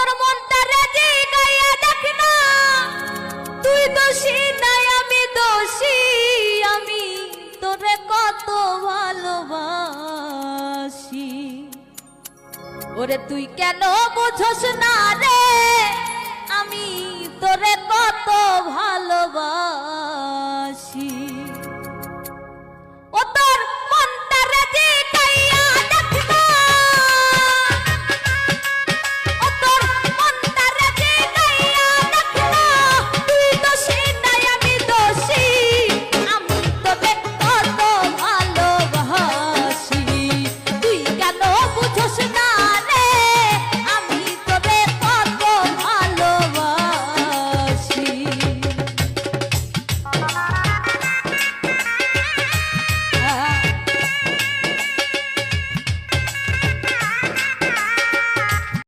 তোর মনটা রেজি গাইয়া দেখ না। তুই দোষী নাই, আমি দোষী, আমি তোরে কত ভালোবাসি। ওরে তুই কেন বুঝোস না রে? আমি তোরে কত ভালোবাসি। ও তোর